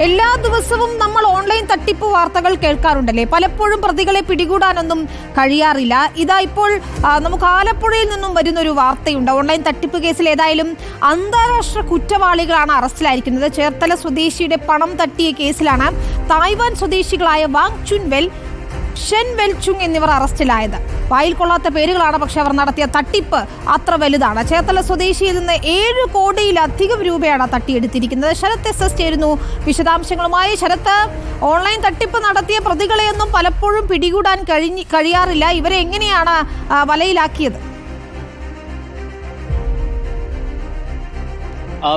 എല്ലാ ദിവസവും നമ്മൾ ഓൺലൈൻ തട്ടിപ്പ് വാർത്തകൾ കേൾക്കാറുണ്ടല്ലേ? പലപ്പോഴും പ്രതികളെ പിടികൂടാനൊന്നും കഴിയാറില്ല. ഇതാ ഇപ്പോൾ നമുക്ക് ആലപ്പുഴയിൽ നിന്നും വരുന്നൊരു വാർത്തയുണ്ട്. ഓൺലൈൻ തട്ടിപ്പ് കേസിൽ ഏതായാലും അന്താരാഷ്ട്ര കുറ്റവാളികളാണ് അറസ്റ്റിലായിരിക്കുന്നത്. ചേർത്തല സ്വദേശിയുടെ പണം തട്ടിയ കേസിലാണ് തായ്വാൻ സ്വദേശികളായ വാങ് ചുൻവെൽ ഷെൻ വെൽചുങ് എന്നിവർ അറസ്റ്റിലായത്. വായിൽ കൊള്ളാത്ത പേരുകളാണ് പക്ഷെ അവർ നടത്തിയ തട്ടിപ്പ് അത്ര വലുതാണ്. ചേർത്തല സ്വദേശിയിൽ നിന്ന് ഏഴ് കോടിയിലധികം രൂപയാണ് തട്ടിയെടുത്തിരിക്കുന്നത്. ശരത് എസ് എസ് ചേരുന്നു. വിശദാംശങ്ങളുമായി ശരത്ത് ഓൺലൈൻ തട്ടിപ്പ് നടത്തിയ പ്രതികളെയൊന്നും പലപ്പോഴും പിടികൂടാൻ കഴിഞ്ഞ് കഴിയാറില്ല. ഇവരെ എങ്ങനെയാണ് വലയിലാക്കിയത്?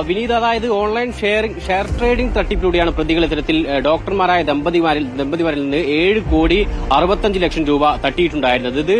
വിനീത് അതായത് ഓൺലൈൻ ഷെയറിംഗ് ഷെയർ ട്രേഡിംഗ് തട്ടിപ്പിലൂടെയാണ് പ്രതികൾ ഇത്തരത്തിൽ ഡോക്ടർമാരായ ദമ്പതിമാരിൽ ദമ്പതിമാരിൽ നിന്ന് ഏഴ് കോടി അറുപത്തഞ്ച് ലക്ഷം രൂപ തട്ടിയിട്ടുണ്ടായിരുന്നത്. ഇത്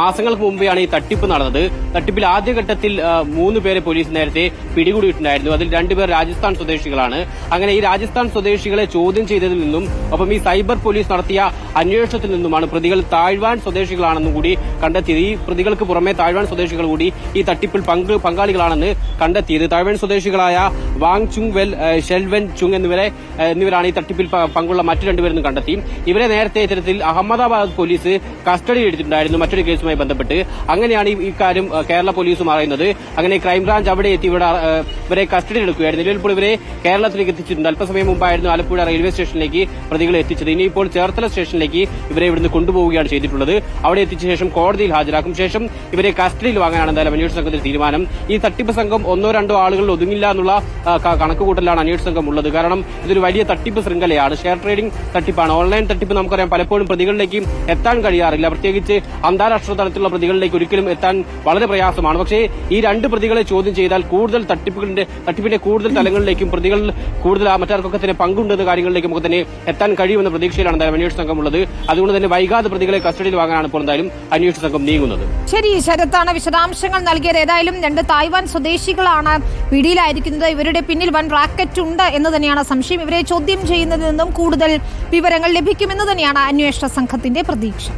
മാസങ്ങൾക്ക് മുമ്പെയാണ് ഈ തട്ടിപ്പ് നടന്നത്. തട്ടിപ്പിൽ ആദ്യഘട്ടത്തിൽ മൂന്ന് പേരെ പോലീസ് നേരത്തെ പിടികൂടിയിട്ടുണ്ടായിരുന്നു. അതിൽ രണ്ടുപേർ രാജസ്ഥാൻ സ്വദേശികളാണ്. അങ്ങനെ ഈ രാജസ്ഥാൻ സ്വദേശികളെ ചോദ്യം ചെയ്തതിൽ നിന്നും ഒപ്പം ഈ സൈബർ പോലീസ് നടത്തിയ അന്വേഷണത്തിൽ നിന്നുമാണ് പ്രതികൾ താഴ്വാൻ സ്വദേശികളാണെന്നും കൂടി കണ്ടെത്തിയത്. ഈ പ്രതികൾക്ക് പുറമെ താഴ്വാൻ സ്വദേശികൾ കൂടി ഈ തട്ടിപ്പിൽ പങ്ക് പങ്കാളികളാണെന്ന് കണ്ടെത്തിയത്. താഴ്വാൻ സ്വദേശികളായ വാങ് ചുങ് വെൽ ഷെൽവൻ ചുങ് എന്നിവരെ എന്നിവരാണ് ഈ തട്ടിപ്പിൽ പങ്കുള്ള മറ്റു രണ്ടുപേരെന്ന് കണ്ടെത്തി. ഇവരെ നേരത്തെ ഇത്തരത്തിൽ അഹമ്മദാബാദ് പോലീസ് കസ്റ്റഡിയിൽ എടുത്തിട്ടുണ്ടായിരുന്നു മറ്റൊരു കേസുമായി ബന്ധപ്പെട്ട്. അങ്ങനെയാണ് ഈ- കാര്യം കേരള പോലീസും അറിയുന്നത് അങ്ങനെ ക്രൈംബ്രാഞ്ച് അവിടെ എത്തി ഇവിടെ ഇവരെ കസ്റ്റഡിയിൽ എടുക്കുകയായിരുന്നു. നിലവിൽ ഇപ്പോൾ ഇവരെ കേരളത്തിലേക്ക് എത്തിച്ചിട്ടുണ്ട്. അല്പസമയം മുമ്പായിരുന്നു ആലപ്പുഴ റെയിൽവേ സ്റ്റേഷനിലേക്ക് പ്രതികളെ എത്തിച്ചത്. ഇനിയിപ്പോൾ ചേർത്തല സ്റ്റേഷനിലേക്ക് ഇവരെ ഇവിടുന്ന് കൊണ്ടുപോവുകയാണ് ചെയ്തിട്ടുള്ളത്. അവിടെ എത്തിച്ച ശേഷം കോടതിയിൽ ഹാജരാക്കും. ശേഷം ഇവരെ കസ്റ്റഡിയിൽ വാങ്ങാനാണ് എന്തായാലും അന്വേഷണ സംഘത്തിന്റെ തീരുമാനം. ഈ തട്ടിപ്പ് സംഘം ഒന്നോ രണ്ടോ ആളുകളിൽ ഒതുങ്ങില്ല എന്നുള്ള കണക്ക് കൂട്ടലാണ് അന്വേഷണ സംഘം ഉള്ളത്. കാരണം ഇതൊരു വലിയ തട്ടിപ്പ് ശൃംഖലയാണ്. ഷെയർ ട്രേഡിംഗ് തട്ടിപ്പാണ്. ഓൺലൈൻ തട്ടിപ്പ് നമുക്കറിയാം പലപ്പോഴും പ്രതികളിലേക്ക് എത്താൻ കഴിയാറില്ല. പ്രത്യേകിച്ച് അന്താരാഷ്ട്ര തലത്തിലുള്ള പ്രതികളിലേക്ക് ഒരിക്കലും എത്താൻ വളരെ പ്രയാസമാണ്. പക്ഷേ ഈ രണ്ട് പ്രതികളെ ചോദ്യം ചെയ്താൽ കൂടുതൽ തട്ടിപ്പുകളുടെ തട്ടിപ്പിന്റെ കൂടുതൽ തലങ്ങളിലേക്കും പ്രതികൾ കൂടുതൽ മറ്റാർക്കൊക്കെ തന്നെ പങ്കുണ്ടെന്ന കാര്യങ്ങളിലേക്കും ഒക്കെ തന്നെ എത്താൻ കഴിയുമെന്ന പ്രതീക്ഷയിലാണ് അന്വേഷണ സംഘം ഉള്ളത്. അതുകൊണ്ട് തന്നെ വൈകാതെ പ്രതികളെ കസ്റ്റഡിയിൽ വാങ്ങാനാണ് ഇപ്പോൾ എന്തായാലും അന്വേഷണ സംഘം നീങ്ങുന്നത്. ശരി ശരത്താണ് വിശദാംശങ്ങൾ നൽകിയത്. ഏതായാലും രണ്ട് തായ്വാൻ സ്വദേശികളാണ് പിടിയിലായിരിക്കുന്നത് ഇവരുടെ പിന്നിൽ വൻ റാക്കറ്റ് ഉണ്ട് എന്ന് തന്നെയാണ് സംശയം. ഇവരെ ചോദ്യം ചെയ്യുന്നതിൽ നിന്നും കൂടുതൽ വിവരങ്ങൾ ലഭിക്കുമെന്ന് തന്നെയാണ് അന്വേഷണ സംഘത്തിന്റെ പ്രതീക്ഷ.